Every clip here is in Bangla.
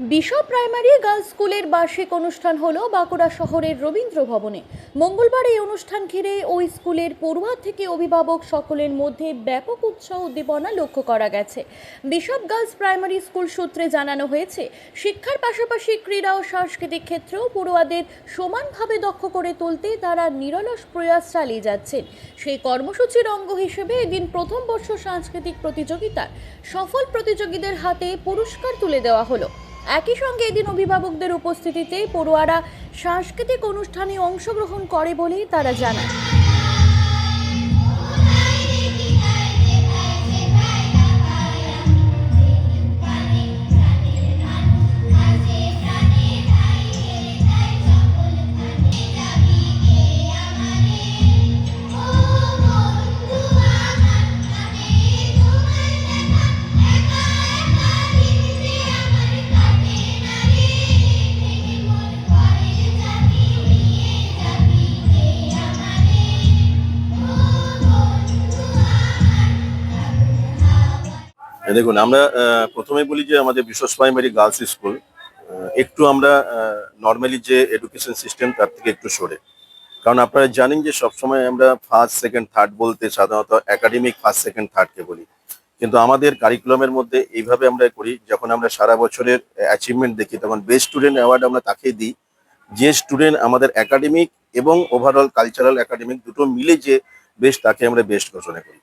বিশপ প্রাইমারি গার্লস স্কুলের বার্ষিক অনুষ্ঠান হলো বাঁকুড়া শহরের রবীন্দ্র ভবনে। মঙ্গলবার এই অনুষ্ঠান ঘিরে ওই স্কুলের পড়ুয়া থেকে অভিভাবক সকলের মধ্যে ব্যাপক উৎসাহ উদ্দীপনা লক্ষ্য করা গেছে। বিশপ গার্লস প্রাইমারি স্কুল সূত্রে জানানো হয়েছে, শিক্ষার পাশাপাশি ক্রীড়া ও সাংস্কৃতিক ক্ষেত্রেও পড়ুয়াদের সমানভাবে দক্ষ করে তুলতে তারা নিরলস প্রয়াস চালিয়ে যাচ্ছেন। সেই কর্মসূচির অঙ্গ হিসেবে এদিন প্রথম বর্ষ সাংস্কৃতিক প্রতিযোগিতার সফল প্রতিযোগীদের হাতে পুরস্কার তুলে দেওয়া হলো। একই সঙ্গে এদিন অভিভাবকদের উপস্থিতিতেই পড়ুয়ারা সাংস্কৃতিক অনুষ্ঠানে অংশগ্রহণ করে বলেই তারা জানায়। দেখুন, আমরা প্রথমে বলি যে আমাদের বিশ্বস প্রাইমারি গার্লস স্কুল একটু আমরা নর্মালি যে এডুকেশন সিস্টেম তার থেকে একটু সরে। কারণ আপনারা জানেন যে সবসময় আমরা ফার্স্ট সেকেন্ড থার্ড বলতে সাধারণত একাডেমিক ফার্স্ট সেকেন্ড থার্ডকে বলি। কিন্তু আমাদের কারিকুলামের মধ্যে এইভাবে আমরা করি, যখন আমরা সারা বছরের অ্যাচিভমেন্ট দেখি, তখন বেস্ট স্টুডেন্ট অ্যাওয়ার্ড আমরা তাকেই দিই। যে স্টুডেন্ট আমাদের একাডেমিক এবং ওভারঅল কালচারাল একাডেমিক দুটো মিলে যে বেস্ট তাকে আমরা বেস্ট ঘোষণা করি।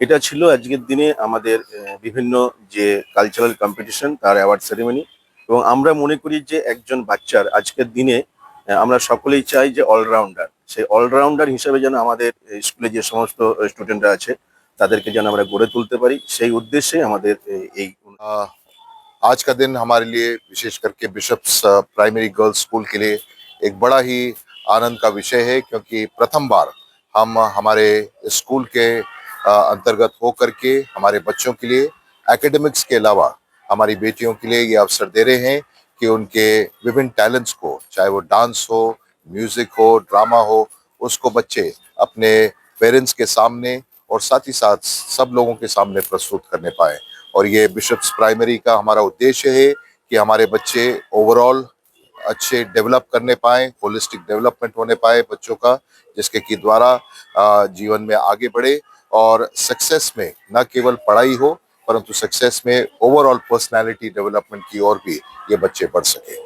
এটা ছিল আজকের দিনে আমাদের আহ, বিভিন্ন যে কালচারাল কম্পিটিশন তার অ্যাওয়ার্ড সেরেমনি এবং আমরা মনে করি যে একজন বাচ্চার আজকের দিনে আহ, আমরা সকলেই চাই যে অলরাউন্ডার সেই অলরাউন্ডার হিসেবে যেন আমাদের এই স্কুলে যে সমস্ত স্টুডেন্টরা আছে তাদেরকে যেন আমরা গড়ে তুলতে পারি সেই উদ্দেশ্যে আমাদের এই- এই आ, आज का दिन हमारे लिए विशेष करके Bishop's uh, primary girls school के लिए एक बड़ा ही आनंद का विषय है क्योंकि प्रथम बार हम हमारे स्कूल के अ, अंतर्गत हो करके हमारे बच्चों के लिए एकेडमिक्स के अलावा हमारी बेटियों के लिए ये अवसर दे रहे हैं कि उनके विभिन्न टैलेंट्स को, चाहे वो डांस हो म्यूज़िक हो ड्रामा हो, उसको बच्चे अपने पेरेंट्स के सामने और साथ ही साथ सब लोगों के सामने प्रस्तुत करने पाए। और ये बिशप्स प्राइमरी का हमारा उद्देश्य है कि हमारे बच्चे ओवरऑल अच्छे डेवलप करने पाए होलिस्टिक डेवलपमेंट होने पाए बच्चों का, जिसके की द्वारा जीवन में आगे बढ़े और सक्सेस में, न केवल पढ़ाई हो, परंतु सक्सेस में ओवरऑल पर्सनालिटी डेवलपमेंट की ओर भी ये बच्चे बढ़ सके।